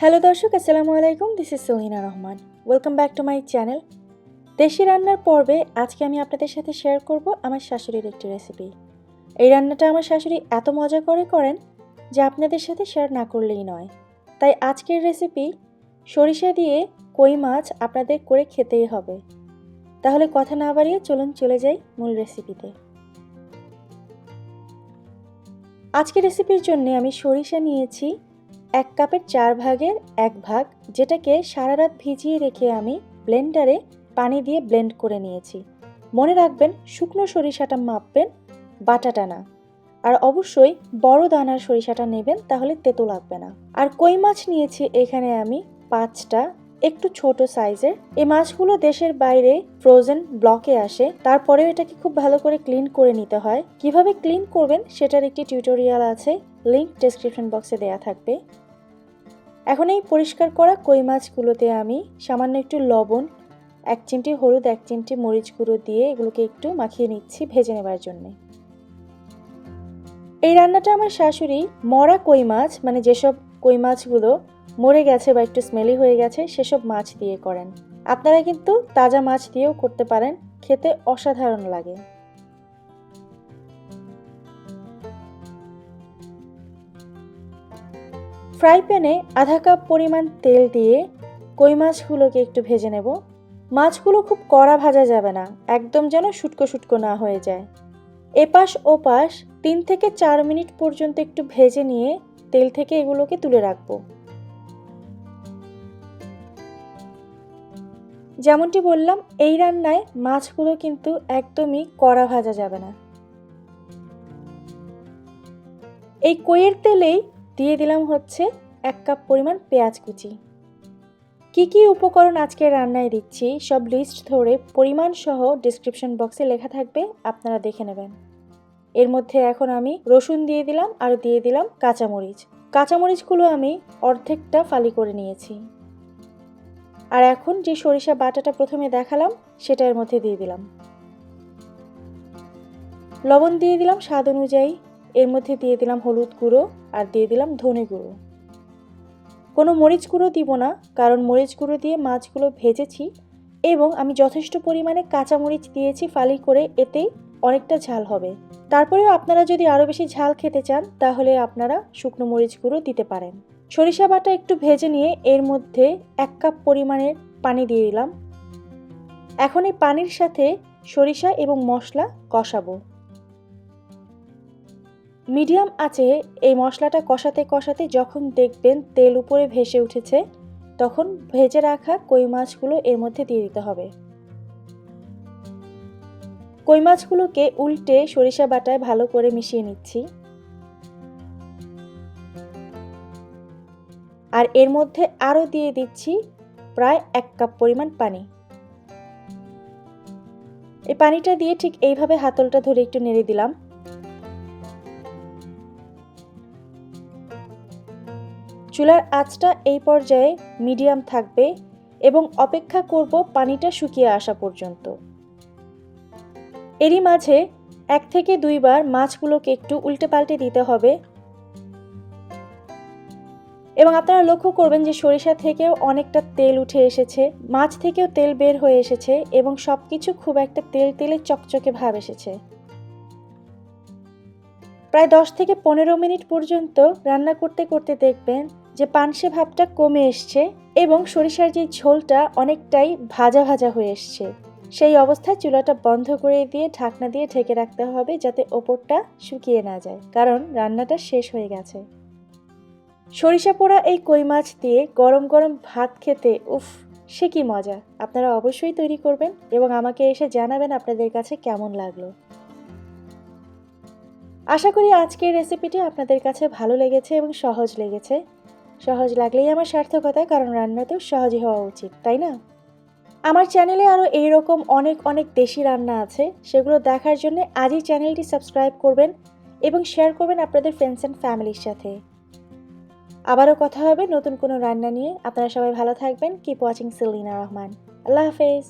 Hello দর্শক, আসসালামু আলাইকুম। This is Sohina Rahman welcome back to my channel desi রান্নার পর্বে আজকে আমি আপনাদের সাথে শেয়ার করব আমার শাশুড়ির একটি রেসিপি এই রান্নাটা আমার শাশুড়ি এত মজা করে করেন যে আপনাদের সাথে শেয়ার না করলেই নয়। তাই আজকের রেসিপি সরিষা দিয়ে কই মাছ আপনাদের করে খেতেই হবে। তাহলে কথা না বাড়িয়ে চলুন চলে যাই মূল রেসিপিতে আজকের রেসিপির জন্য আমি সরিষা নিয়েছি এক কাপের চার ভাগের এক ভাগ, যেটাকে সারা রাত ভিজিয়ে রেখে আমি ব্লেন্ডারে পানি দিয়ে ব্লেন্ড করে নিয়েছি। মনে রাখবেন, শুকনো সরিষাটা মাপবেন বাটাটা না আর অবশ্যই বড় দানার সরিষাটা নেবেন, তাহলে তেতো লাগবে না। আর কই মাছ নিয়েছি এখানে আমি? পাঁচটা, একটু ছোট সাইজের। এই মাছগুলো দেশের বাইরে ফ্রোজেন ব্লকে আসে। তারপরেও এটাকে খুব ভালো করে ক্লিন করে নিতে হয়। কীভাবে ক্লিন করবেন, সেটার একটি টিউটোরিয়াল আছে। লিংক ডেসক্রিপশন বক্সে দেয়া থাকবে। এখন এই পরিষ্কার করা কই মাছগুলোতে আমি সামান্য একটু লবণ, এক চিমটি হলুদ, এক চিমটি মরিচ গুঁড়ো দিয়ে এগুলোকে একটু মাখিয়ে নিচ্ছি ভেজে নেবার জন্যে। এই রান্নাটা আমার শাশুড়ি মরা কই মাছ মানে যেসব কই মাছগুলো মরে গেছে বা একটু স্মেলি হয়ে গেছে, সেসব মাছ দিয়ে করেন। আপনারা কিন্তু তাজা মাছ দিয়েও করতে পারেন, খেতে অসাধারণ লাগে। ফ্রাই প্যানে আধা কাপ পরিমাণ তেল দিয়ে কই মাছগুলোকে একটু ভেজে নেব। মাছগুলো খুব কড়া ভাজা যাবে না, একদম যেন শুটকো শুটকো না হয়ে যায়। এপাশ ওপাশ তিন থেকে চার মিনিট পর্যন্ত একটু ভেজে নিয়ে তেল থেকে এগুলোকে তুলে রাখব। যেমনটি বললাম, এই রান্নায় মাছগুলো কিন্তু একদমই কড়া ভাজা যাবে না। এই কইয়ের তেলেই দিয়ে দিলাম হচ্ছে এক কাপ পরিমাণ পেঁয়াজ কুচি। কি কি উপকরণ আজকে রান্নায় দিচ্ছি সব লিস্ট ধরে পরিমাণ সহ ডিসক্রিপশন বক্সে লেখা থাকবে, আপনারা দেখে নেবেন। এর মধ্যে এখন আমি রসুন দিয়ে দিলাম আর দিয়ে দিলাম কাঁচামরিচ। কাঁচামরিচগুলো আমি অর্ধেকটা ফালি করে নিয়েছি। আর এখন যে সরিষা বাটাটা প্রথমে দেখালাম, সেটা এর মধ্যে দিয়ে দিলাম। লবণ দিয়ে দিলাম স্বাদ অনুযায়ী। এর মধ্যে দিয়ে দিলাম হলুদ গুঁড়ো। আর দিয়ে দিলাম ধনে গুঁড়ো। কোনো মরিচ গুঁড়ো দিব না, কারণ মরিচ গুঁড়ো দিয়ে মাছগুলো ভেজেছি এবং আমি যথেষ্ট পরিমাণে কাঁচা মরিচ দিয়েছি ফালি করে, এতেই অনেকটা ঝাল হবে। তারপরেও আপনারা যদি আরও বেশি ঝাল খেতে চান, তাহলে আপনারা শুকনো মরিচ গুঁড়ো দিতে পারেন। সরিষা বাটা একটু ভেজে নিয়ে এর মধ্যে এক কাপ পরিমাণের পানি দিয়ে দিলাম। এখন এই পানির সাথে সরিষা এবং মশলা কষাবো। মিডিয়াম আছে এই মশলাটা কষাতে কষাতে যখন দেখবেন তেল উপরে ভেসে উঠেছে, তখন ভেজে রাখা কই মাছগুলো এর মধ্যে দিয়ে দিতে হবে। কই মাছগুলোকে উল্টে সরিষা বাটায় ভালো করে মিশিয়ে নিচ্ছি। আর এর মধ্যে আরও দিয়ে দিচ্ছি প্রায় এক কাপ পরিমাণ পানি। এই পানিটা দিয়ে ঠিক এইভাবে হাতলটা ধরে একটু নেড়ে দিলাম। চুলার আঁচটা এই পর্যায়ে মিডিয়াম থাকবে এবং অপেক্ষা করব পানিটা শুকিয়ে আসা পর্যন্ত। এরই মাঝে এক থেকে দুইবার মাছগুলোকে একটু উল্টে পাল্টে দিতে হবে। এবং আপনারা লক্ষ্য করবেন যে সরিষা থেকেও অনেকটা তেল উঠে এসেছে, মাছ থেকেও তেল বের হয়ে এসেছে এবং সব কিছু খুব একটা তেল তেলে চকচকে ভাব এসেছে। প্রায় দশ থেকে পনেরো মিনিট পর্যন্ত রান্না করতে করতে দেখবেন যে পানসে ভাবটা কমে এসছে এবং সরিষার যে ঝোলটা অনেকটাই ভাজা ভাজা হয়ে এসছে, সেই অবস্থায় চুলাটা বন্ধ করে দিয়ে ঢাকনা দিয়ে ঢেকে রাখতে হবে যাতে ওপরটা শুকিয়ে না যায়, কারণ রান্নাটা শেষ হয়ে গেছে। সরিষা পোড়া এই কই মাছ দিয়ে গরম গরম ভাত খেতে, উফ, সে কি মজা। আপনারা অবশ্যই তৈরি করবেন এবং আমাকে এসে জানাবেন আপনাদের কাছে কেমন লাগল। আশা করি আজকের রেসিপিটি আপনাদের কাছে ভালো লেগেছে এবং সহজ লেগেছে। সহজ লাগলেই আমার সার্থকতা, কারণ রান্নাতেও সহজই হওয়া উচিত, তাই না? আমার চ্যানেলে আরও এইরকম অনেক অনেক দেশি রান্না আছে, সেগুলো দেখার জন্য আজই চ্যানেলটি সাবস্ক্রাইব করবেন এবং শেয়ার করবেন আপনাদের ফ্রেন্ডস অ্যান্ড ফ্যামিলির সাথে। আবারও কথা হবে নতুন কোনো রান্না নিয়ে। আপনারা সবাই ভালো থাকবেন। কিপ ওয়াচিং সেলিনা রহমান আল্লাহ হাফেজ।